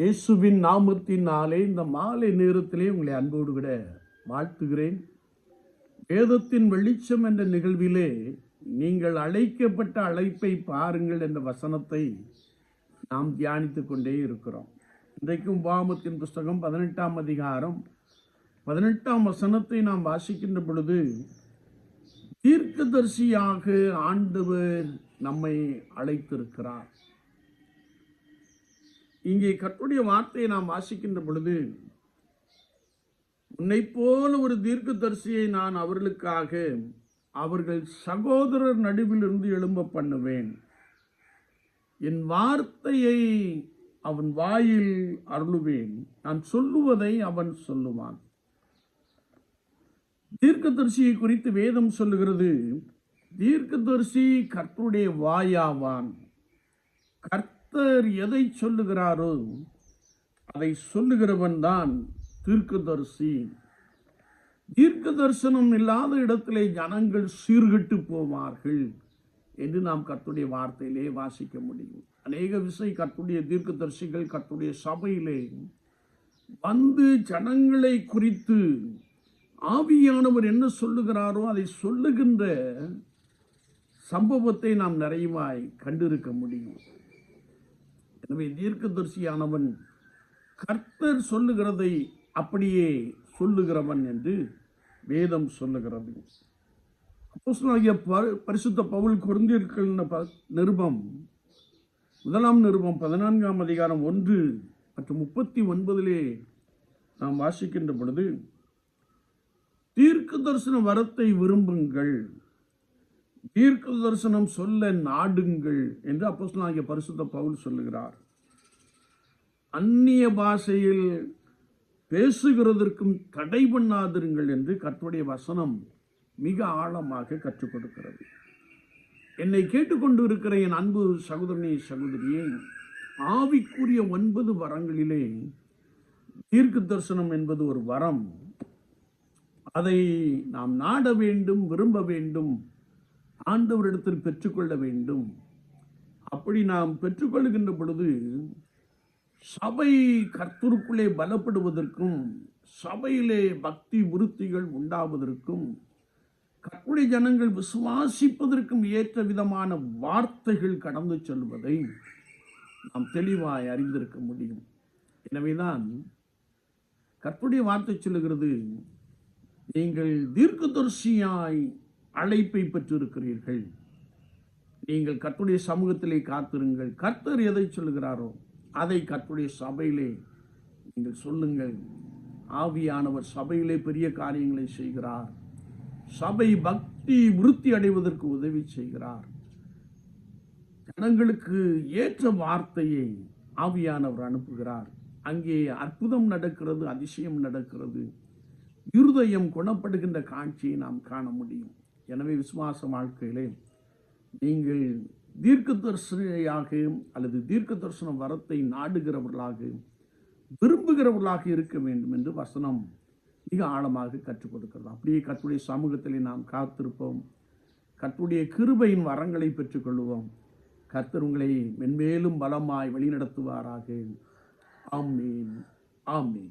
இயேசுவின் நாமத்தினாலே இந்த மாலை நேரத்திலே உங்களை அன்போடு விட வாழ்த்துகிறேன். வேதத்தின் வெளிச்சம் என்ற நிகழ்விலே நீங்கள் அழைக்கப்பட்ட அழைப்பை பாருங்கள் என்ற வசனத்தை நாம் தியானித்து கொண்டே இருக்கிறோம். இன்றைக்கும் பாமத்தின் புஸ்தகம் பதினெட்டாம் அதிகாரம் பதினெட்டாம் வசனத்தை நாம் வாசிக்கின்ற பொழுது தீர்க்கதரிசியாக ஆண்டவர் நம்மை அழைத்திருக்கிறார். இங்கே கற்றுடைய வார்த்தையை நாம் வாசிக்கின்ற பொழுது உன்னை போல ஒரு தீர்க்கதரிசியை நான் அவர்களுக்காக அவர்கள் சகோதரர் நடுவிலிருந்து எழும்ப பண்ணுவேன். என் வார்த்தையை அவன் வாயில் அருளுவேன். நான் சொல்லுவதை அவன் சொல்லுவான். தீர்க்கதரிசியை குறித்து வேதம் சொல்லுகிறது தீர்க்கதரிசி கர்த்தருடைய வாயாவான். கர்த்தர் எதை சொல்லுகிறாரோ அதை சொல்லுகிறவன் தான் தீர்க்கதரிசி. தீர்க்க தரிசனம் இல்லாத இடத்திலே ஜனங்கள் சீர்கிட்டு போவார்கள் என்று நாம் கர்த்துடைய வார்த்தையிலே வாசிக்க முடியும். அநேக விசை கர்த்துடைய தீர்க்கதரிசிகள் கர்த்துடைய சபையிலே வந்து ஜனங்களை குறித்து ஆவியானவர் என்ன சொல்லுகிறாரோ அதை சொல்லுகின்ற சம்பவத்தை நாம் நிறைவாய் கண்டிருக்க முடியும். எனவே தீர்க்கதரிசியானவன் கர்த்தர் சொல்லுகிறதை அப்படியே சொல்லுகிறவன் என்று வேதம் சொல்லுகிறது. அப்போஸ்தலனாகிய ப- பரிசுத்த பவுல் குருந்தியர்கள் நிருபம் முதலாம் நிருபம் பதினான்காம் அதிகாரம் ஒன்று மற்றும் முப்பத்தி ஒன்பதிலே நாம் வாசிக்கின்ற பொழுது தீர்க்க தரிசன வரத்தை விரும்புங்கள். தீர்க்க தரிசனம் சொல்ல நாடுங்கள் என்று அப்போஸ்தலனாகிய பரிசுத்த பவுல் சொல்லுகிறார். அந்நிய பாஷையில் பேசுகிறதற்கும் தடை பண்ணாதிருங்கள் என்று கற்றுடைய வசனம் மிக ஆழமாக கற்றுக் கொடுக்கிறது. என்னை கேட்டுக்கொண்டு இருக்கிற என் அன்பு சகோதரனே சகோதரியே ஆவிக்குரிய ஒன்பது வரங்களிலே தீர்க்க தரிசனம் என்பது ஒரு வரம். அதை நாம் நாட வேண்டும் விரும்ப வேண்டும் ஆண்டவரிடத்தில் பெற்றுக்கொள்ள வேண்டும். அப்படி நாம் பெற்றுக்கொள்கின்ற பொழுது சபை கர்த்தருக்குள்ளே பலப்படுவதற்கும் சபையிலே பக்தி விருத்திகள் உண்டாவதற்கும் கர்த்தருடைய ஜனங்கள் விசுவாசிப்பதற்கும் ஏற்ற விதமான வார்த்தைகள் கடந்து செல்வதை நாம் தெளிவாய் அறிந்திருக்க முடியும். எனவேதான் கற்புடைய வார்த்தை சொல்லுகிறது நீங்கள் தீர்க்கதரிசியாய் அழைப்பை பெற்றிருக்கிறீர்கள். நீங்கள் கத்துடைய சமூகத்திலே காத்திருங்கள். கர்த்தர் எதை சொல்லுகிறாரோ அதை கத்துடைய சபையிலே நீங்கள் சொல்லுங்கள். ஆவியானவர் சபையிலே பெரிய காரியங்களை செய்கிறார். சபை பக்தி விருத்தி அடைவதற்கு உதவி செய்கிறார். ஜனங்களுக்கு ஏற்ற வார்த்தையை ஆவியானவர் அனுப்புகிறார். அங்கே அற்புதம் நடக்கிறது அதிசயம் நடக்கிறது. இருதயம் குணப்படுகின்ற காட்சியை நாம் காண முடியும். எனவே விசுவாச வாழ்க்கையிலே நீங்கள் தீர்க்க தரிசனையாக அல்லது தீர்க்க தரிசன வரத்தை நாடுகிறவர்களாக விரும்புகிறவர்களாக இருக்க வேண்டும் என்று வசனம் மிக ஆழமாக கற்றுக் கொடுக்கிறது. அப்படியே கற்றுடைய சமூகத்திலே நாம் காத்திருப்போம். கற்றுடைய கிருபையின் வரங்களை பெற்றுக்கொள்வோம். கர்த்தர் உங்களை மென்மேலும் பலமாய் வழிநடத்துவாராக. ஆமீன். ஆமீன்.